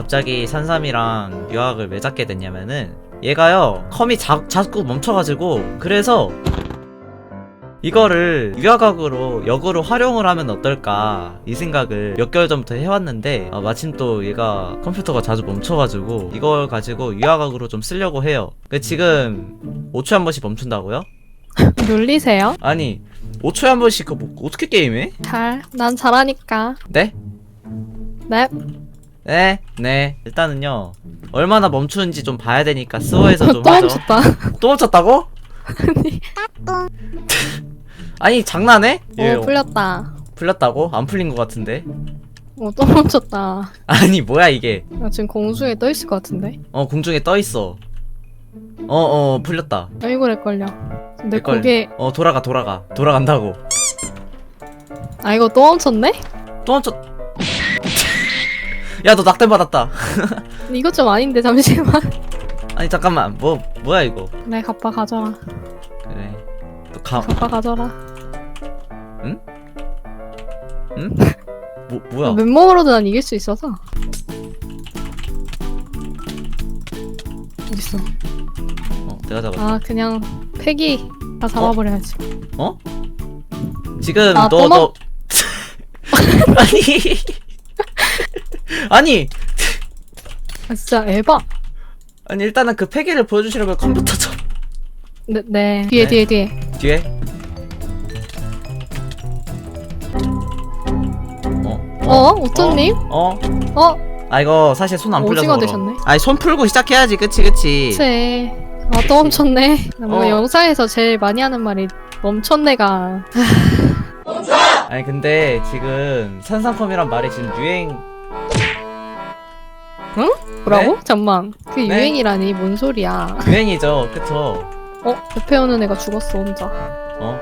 갑자기 산삼이랑 유학을 왜 잡게 됐냐면은 얘가요 컴이 자, 자꾸 멈춰가지고 그래서 이거를 유학학으로 역으로 활용을 하면 어떨까 이 생각을 몇 개월 전부터 해왔는데 아, 마침 또 얘가 컴퓨터가 자주 멈춰가지고 이걸 가지고 유학학으로 좀 쓰려고 해요 근데 지금 5초에 한 번씩 멈춘다고요? 놀리세요? 아니 5초에 한 번씩 그거 뭐, 어떻게 게임해? 잘. 난 잘하니까. 네? 네. 네, 네. 일단은요. 얼마나 멈추는지 좀 봐야 되니까 스워에서 좀 또 하죠. 멈췄다. 또 멈췄다고? 아니 장난해? 얘 오, 풀렸다. 풀렸다고? 안 풀린 것 같은데? 오, 또 멈췄다. 아니 뭐야 이게? 나 지금 공중에 떠 있을 것 같은데. 어 공중에 떠 있어. 어, 어 풀렸다. 아이고, 렉걸려. 근데 렉걸. 그게, 어 돌아가 돌아가 돌아간다고. 아, 이거 또 멈췄네? 또 멈췄. 야 너 낙뎀 받았다. 근데 이것 좀 아닌데, 잠시만. 아니 잠깐만 뭐 뭐야 이거? 네, 갑바 가져라. 그래. 또 가. 갑바 가져라. 응? 뭐 뭐야? 맨몸으로도 난 이길 수 있어서. 어딨어? 어 내가 잡았다. 아, 그냥, 패기 다 잡아버려야지. 어? 지금 아, 너 또 너 아니 아니 아, 진짜 에바. 아니 일단은 그 패기를 보여주시려면 컴퓨터 좀 네, 네. 뒤에, 네. 뒤에, 뒤에. 뒤에 어? 어? 오토님? 어? 어? 아 이거 사실 손 안 풀려서 오징어 그럼. 되셨네. 아니 손 풀고 시작해야지 그치 그치 그치. 아, 또 멈췄네. 나 뭔가 어. 영상에서 제일 많이 하는 말이 멈췄네가. 아니 근데 지금 산삼컴이란 말이 지금 유행 뭐라고? 잠만. 그게 네? 유행이라니, 뭔 소리야. 유행이죠 그쵸 어? 옆에 오는 애가 죽었어, 혼자. 어?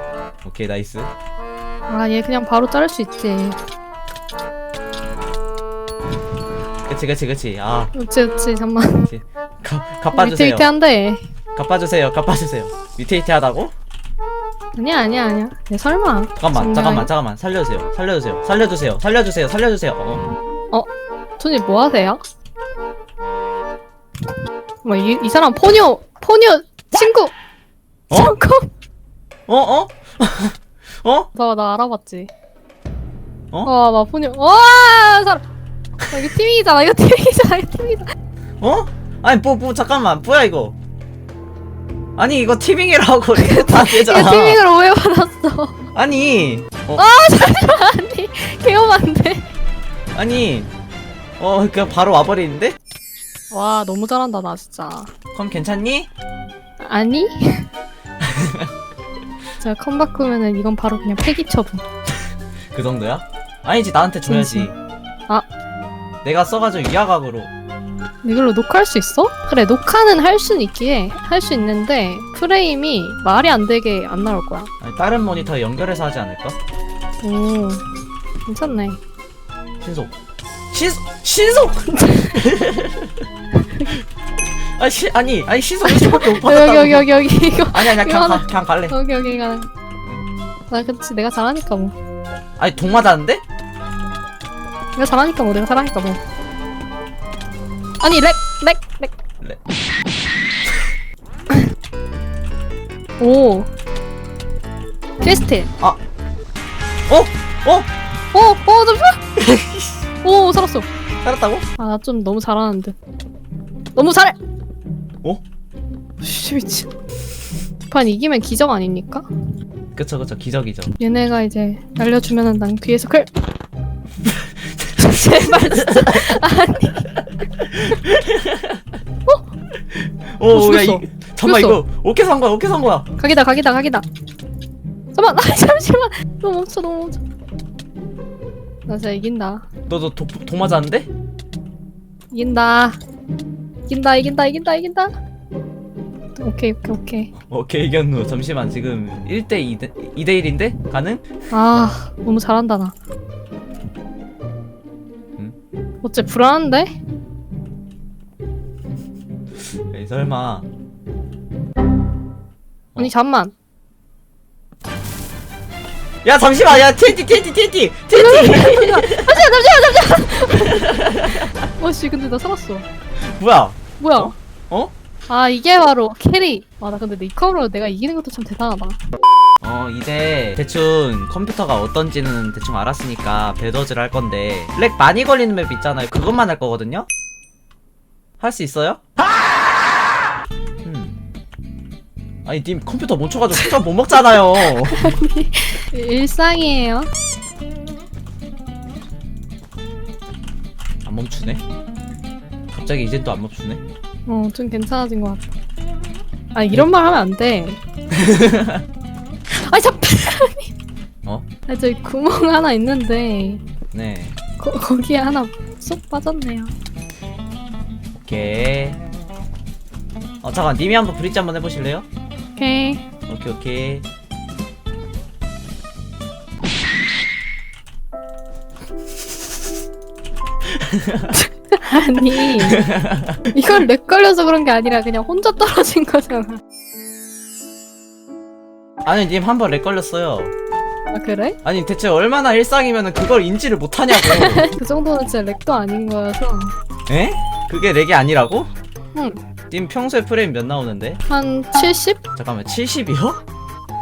오케이 나이스 아, 얘 그냥 바로 자를 수 있지. 그치 그치 그치 아 그치, 그치, 잠만. 가, 갚아주세요 위태위태한데. 갚아주세요 갚아주세요 위태위태 하다고? 아니야, 아니야, 아니야. 얘 설마. 잠깐만 장난 잠깐만? 잠깐만 살려주세요 살려주세요 살려주세요 살려주세요 살려주세요 어? 손님 뭐 하세요? 뭐, 이, 이 사람 포뇨, 포뇨, 친구! 어? 잠깐! 어? 어? 어? 나, 나 알아봤지. 어? 와, 나 포뇨. 와, 사람. 아, 이거 티밍이잖아, 이거 티밍이잖아, 이거 티밍이잖아. 어? 아니 뭐 뭐 잠깐만 뭐야 이거 아니 이거 티빙이라고 이거 다 이거 되잖아 티밍으로 오해받았어. 아니 어, 아니, 개엄한데. 아니 어 그냥 바로 와버리는데? 와, 너무 잘한다, 나 진짜. 그럼 괜찮니? 아니? 제가 컴 바꾸면은 이건 바로 그냥 폐기 처분. 그 정도야? 아니지 나한테 줘야지. 아. 내가 써가지고 위화각으로 이걸로 녹화할 수 있어? 그래, 녹화는 할 수는 있기에 할 수 있는데 프레임이 말이 안 되게 안 나올 거야. 아니, 다른 모니터 연결해서 하지 않을까? 오, 괜찮네. 신속 신속 신속 아니 시, 아니 아니 신속 1초밖에 못 받았다고. 여기 여기 여기 여기 이거. 아니 아니 그냥, 가. 그냥 갈래. 여기 여기 가 나 그렇지 내가 잘하니까 뭐. 아니 동 맞았는데? 내가 잘하니까 뭐 내가 잘하니까 뭐. 아니 렉 렉 렉. 렉. 오. 퀘스트. 어? 어? 오오 잠시만. 오 살았어. 살았다고? 아 나 좀 너무 잘하는데. 너무 잘해 어? 씨 미친 두판 이기면 기적 아닙니까? 그쵸 그쵸 기적이죠 얘네가 이제 날려주면은 난 뒤에서 클 제발 진짜 오, 죽였어. 야, 이, 잠깐만, 죽였어. 이거, 오케이 산 거야, 오케이 산 거야. 각이다 각이다 각이다 잠깐만 아, 잠시만 너무 멈춰 너무 멈춰 나 진짜 이긴다 너, 너, 도, 도 맞았는데? 이긴다 이긴다 이긴다 이긴다 이긴다 오케이 오케이 오케이 오케이, 이겼노. 잠시만, 지금 1대 2대, 2대 1인데? 가능? 아 너무 잘한다 나 응? 어째 불안한데? 에이, 설마. 아니 잠만 야, 잠시만, 야, TNT, TNT, TNT! TNT! 잠시만 잠시만 잠시만 어씨 근데 나 살았어. 뭐야? 뭐야? 어? 어? 아 이게 바로 캐리. 아나 근데 니컴으로 내가 이기는 것도 참 대단하다. 어 이제 대충 컴퓨터가 어떤지는 대충 알았으니까 배더즈를 할 건데 렉 많이 걸리는 맵 있잖아요 그것만 할 거거든요? 할 수 있어요? 음. 아니 님 컴퓨터 멈춰가지고 숙점 못 먹잖아요 일상이에요. 안 멈추네 갑자기 이젠 또 안 멈추네 어 좀 괜찮아진 것 같아. 아 이런 말 하면 안 돼. 아이 잠. 어? 아 저기 구멍 하나 있는데 네 거, 거기에 하나 쏙 빠졌네요. 오케이 어 잠깐 님이 한번 브릿지 한번 해보실래요? 오케이. 오케이 오케이 아니 이걸 렉 걸려서 그런 게 아니라 그냥 혼자 떨어진 거잖아. 아니 님 한 번 렉 걸렸어요 아 그래? 아니 대체 얼마나 일상이면은 그걸 인지를 못하냐고 그 정도는 진짜 렉도 아닌 거여서 에? 그게 렉이 아니라고? 응. 님 평소에 프레임 몇 나오는데? 한 70? 잠깐만 70이요?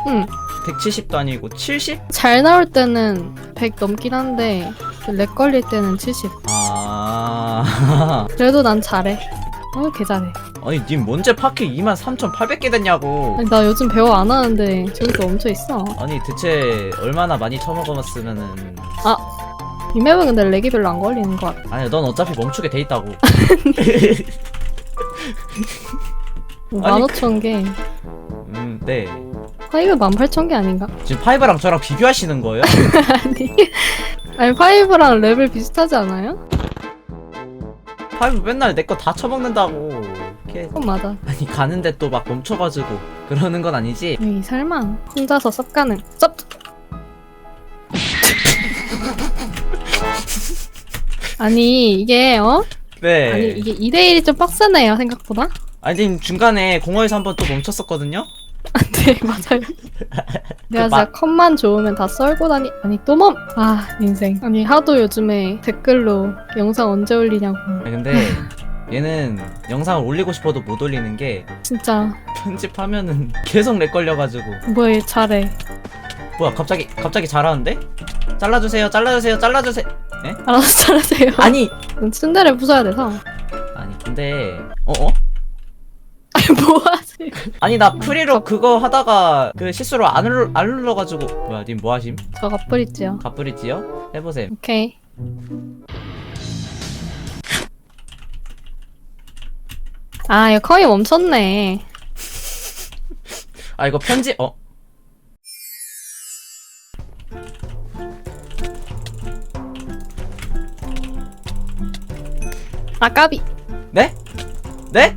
응. 170도 아니고 70? 잘 나올 때는 100 넘긴 한데 그렉 걸릴 때는 70. 아 그래도 난 잘해. 어, 개 잘해. 아니 님 뭔제 파케 23,800개 됐냐고 아니, 나 요즘 배워 안 하는데 저기도 멈춰 있어. 아니 대체 얼마나 많이 처먹었으면은 이 맵은 근데 렉이 별로 안 걸리는 것 같아. 아니 넌 어차피 멈추게 돼 있다고 15,000 개. 음 네 파이브 18,000개 아닌가? 지금 파이브랑 저랑 비교하시는 거예요? 아니. 아니, 파이브랑 레벨 비슷하지 않아요? 파이브 맨날 내 거 다 처먹는다고 이렇게 그건 맞아. 아니 가는데 또 막 멈춰가지고 그러는 건 아니지? 에이, 설마. 혼자서 쌉 가능. 쌉! 아니, 이게, 어? 네 아니, 이게 2대1이 좀 빡세네요, 생각보다. 아니 지금 중간에 공허에서 한 번 또 멈췄었거든요? 네, 맞아요. 내가 그 마- 진짜 컷만 좋으면 다 썰고 다니, 아니, 또 멈! 아, 인생. 아니, 하도 요즘에 댓글로 영상 언제 올리냐고. 아니 근데 얘는 영상을 올리고 싶어도 못 올리는 게 진짜, 편집하면은 계속 렉 걸려가지고 뭐에 잘해. 뭐야 갑자기 갑자기 잘하는데? 잘라주세요 잘라주세요 잘라주세요 알아서 잘하세요. 아니 츤데레 부숴야 돼서. 아니 근데 어어? 아니, 뭐 하세요? 아니 나 프리로 그거 하다가 그 실수로 안, 눌러, 안 눌러가지고 뭐야 님 뭐하심? 저 갑브리지요. 갑브릿지요? 해보세요 오케이. 아, 이거 거의 멈췄네. 아 이거 편집 어? 아, 까비. 네? 네?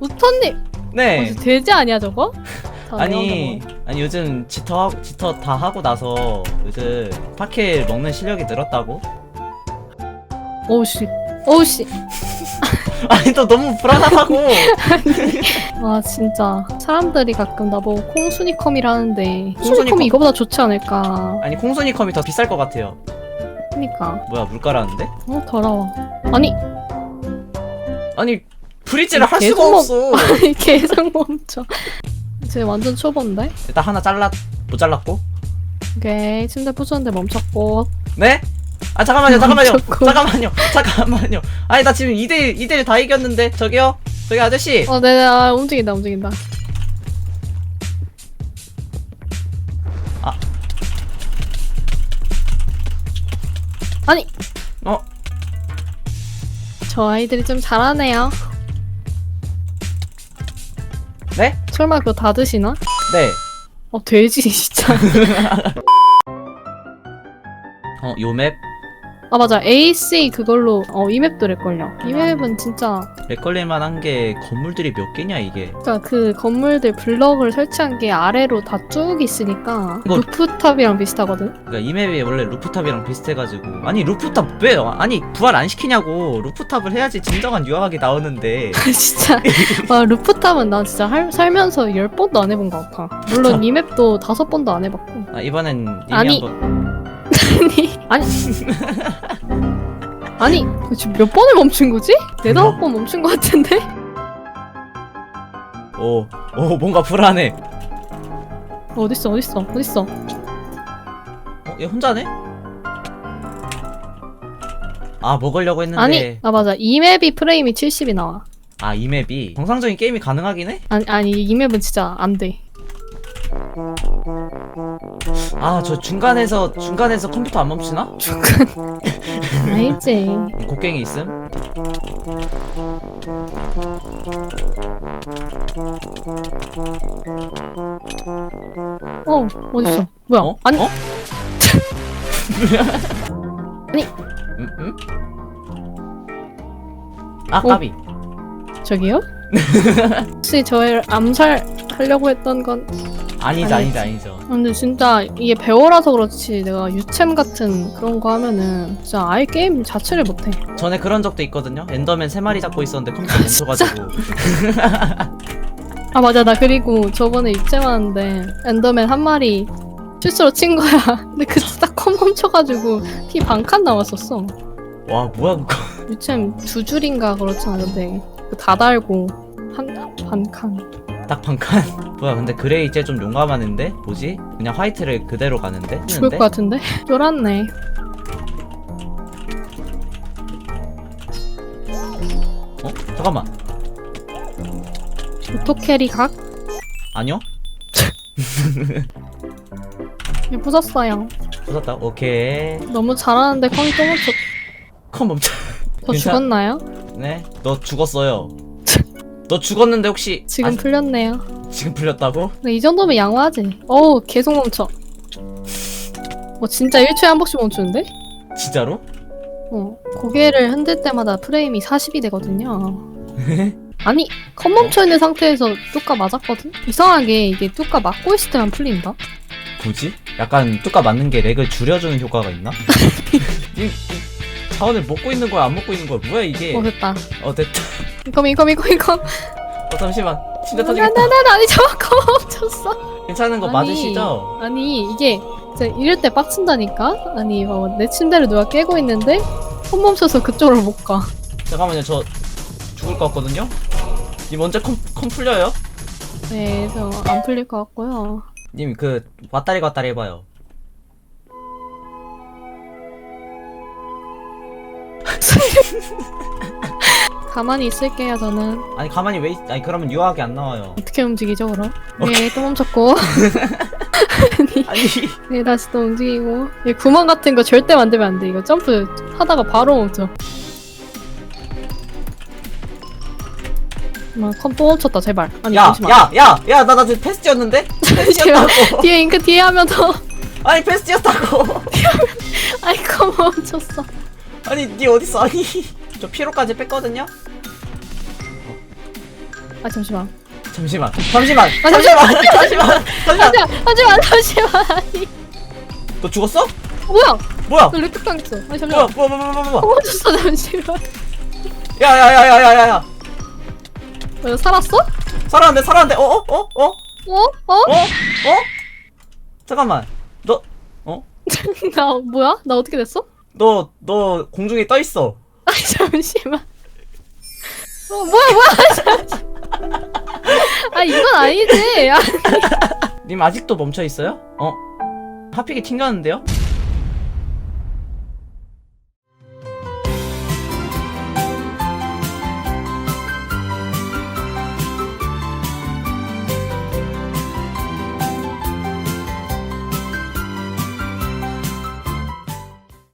우토님! 네 어, 돼지 아니야, 저거? 다 아니 아니 요즘 지터 하- 지터 다 하고 나서 요즘 파킬 먹는 실력이 늘었다고? 먹어. 오우씨. 오우씨. 아니 또 너무 불안하다고 와, 진짜. 사람들이 가끔 나보고 콩순이컴이라는데. 콩순이컴. 콩순이컴이 이거보다 좋지 않을까. 아니 콩순이 컴이 더 비쌀 것 같아요 그니까. 뭐야 물가라는데? 어, 더러워. 아니, 아니 브릿지를 할 계속 수가 먹- 없어 아니, 계속 멈춰. 쟤 완전 초보인데? 일단 하나 잘라 못 잘랐고 오케이. 침대 부수는데 멈췄고. 네? 아 잠깐만요 잠깐만요 멈췄고. 잠깐만요 잠깐만요 아니 나 지금 2대1 2대1 다 이겼는데 저기요 저기 아저씨 어, 네네, 아, 움직인다, 움직인다. 아. 아니, 어? 저 아이들이 좀 잘하네요. 네? 설마 그거 다 드시나? 네 어, 돼지, 진짜. 어, 요 맵? 아 맞아. AC 그걸로 어 이 맵도 렉걸려. 이 맵은 진짜 렉걸릴만 한게 건물들이 몇 개냐 이게. 그러니까 그 건물들 블럭을 설치한 게 아래로 다 쭉 있으니까 이거- 루프탑이랑 비슷하거든? 그러니까 이 맵이 원래 루프탑이랑 비슷해가지고. 아니 루프탑 왜 아니 부활 안 시키냐고. 루프탑을 해야지 진정한 유학이 나오는데. 진짜? 와 루프탑은 나 진짜 할- 살면서 열 번도 안 해본 것 같아. 물론 이 맵도 다섯 번도 안 해봤고. 아, 이번엔 님이 아니. 한번 아니 아니 아니 지금 몇 번을 멈춘 거지? 네다섯 번 멈춘 것 같은데? 오, 오 뭔가 불안해 어딨어 어딨어 어딨어 어? 얘 혼자네? 아 먹으려고 했는데 아니 아 맞아 이 맵이 프레임이 70이 나와 아이 맵이 정상적인 게임이 가능하긴 해? 아니 아니 이 맵은 진짜 안돼 아 저 중간에서 중간에서 컴퓨터 안 멈추나? 알지 곡괭이 있음? 어 어딨어 뭐야 어? 아니 어? 아니. 음? 음? 아 어? 까비 저기요? 혹시 저를 암살하려고 했던 건 아니죠 아니. 아니죠 아니죠. 아, 근데 진짜 이게 배워라서 그렇지 내가 유챔 같은 그런 거 하면은 진짜 아예 게임 자체를 못해. 전에 그런 적도 있거든요. 엔더맨 3마리 잡고 있었는데 컴퓨터 멈춰가지고. 아 맞아. 나 그리고 저번에 유챔 하는데 엔더맨 한 마리 실수로 친 거야. 근데 그딱컴 멈춰가지고 피 반 칸 나왔었어. 와 뭐야 그거? 유챔 두 줄인가 그렇지 않은데. 그 다 달고 한 반칸 딱 반칸 뭐야 근데 그레이 쟤좀 용감하는데 뭐지? 그냥 화이트를 그대로 가는데? 죽을 것 같은데? 쫄았네 어? 잠깐만 오토캐리 각? 아니요? 예, 부쉈어요 부쉈다 오케이 너무 잘하는데 컴이 또 멈춰 컴 멈춰 저 괜찮- 죽었나요? 네 너 죽었어요 너 죽었는데 혹시 지금 아, 풀렸네요 지금 풀렸다고? 근데 이 정도면 양호하지 어우 계속 멈춰 어 진짜 1초에 한 번씩 멈추는데? 진짜로? 어 고개를 흔들 때마다 프레임이 40이 되거든요 아니 컴 멈춰 있는 상태에서 뚜까 맞았거든? 이상하게 이게 뚜까 맞고 있을 때만 풀린다? 뭐지? 약간 뚜까 맞는 게 렉을 줄여주는 효과가 있나? 이, 이 자원을 먹고 있는 거야 안 먹고 있는 거야 뭐야 이게 어 됐다 어 됐다 이컴 이컴 이컴 이컴 어 잠시만 진짜 터지겠다 나나나 아니 저컴 멈췄어 괜찮은 거 아니. 맞으시죠? 아니 이게 진짜 이럴 때 빡친다니까? 아니 어, 내 침대를 누가 깨고 있는데 컴 멈춰서 그쪽으로 못가 잠깐만요 저 죽을 것 같거든요? 님 언제 컴, 컴 풀려요? 네, 저 안 풀릴 것 같고요. 님 그 왔다리 갔다리 해봐요 가만히 있을게요, 저는. 아니 가만히 왜 있... 아니 그러면 유학이 안 나와요 어떻게 움직이죠, 그럼? 네, 또 멈췄고. 아니 네, 다시 또 움직이고. 이 구멍 같은 거 절대 만들면 안 돼. 이거 점프 하다가 바로 멈춰. 아, 컴또 멈췄다, 제발. 아니, 잠시만. 야야야야 나 나 지금 패스 뛰었는데? 패스 잠시만. 뛰었다고 뒤에 잉크 뒤에 하면 더. 아니 패스 뛰었다고 아이, 컴 멈췄어. 아니 니 어딨어 아니 저 피로까지 뺐거든요? 아, 잠시만. 잠시만 잠시만 아, 잠시만 잠시만 잠시만 잠시만, 잠시만, 잠시만. 아니, 너 죽었어? 뭐야? 뭐야 너 렉특 당했어. 뭐야 잠시만. 뭐야 뭐야 뭐야 뭐야 컴 멈췄어, 잠시만. 야야야야야야야 너 살았어? 살았는데 살았는데 어어 어? 어? 어? 어? 어? 어? 잠깐만 너 나 뭐야? 나 어떻게 됐어? 너, 너 공중에 떠 있어. 아니 잠시만. 어 뭐야 뭐야? 잠시만. 아 이건 아니지. 아, 님 아직도 멈춰 있어요? 어? 하픽이 튕겼는데요?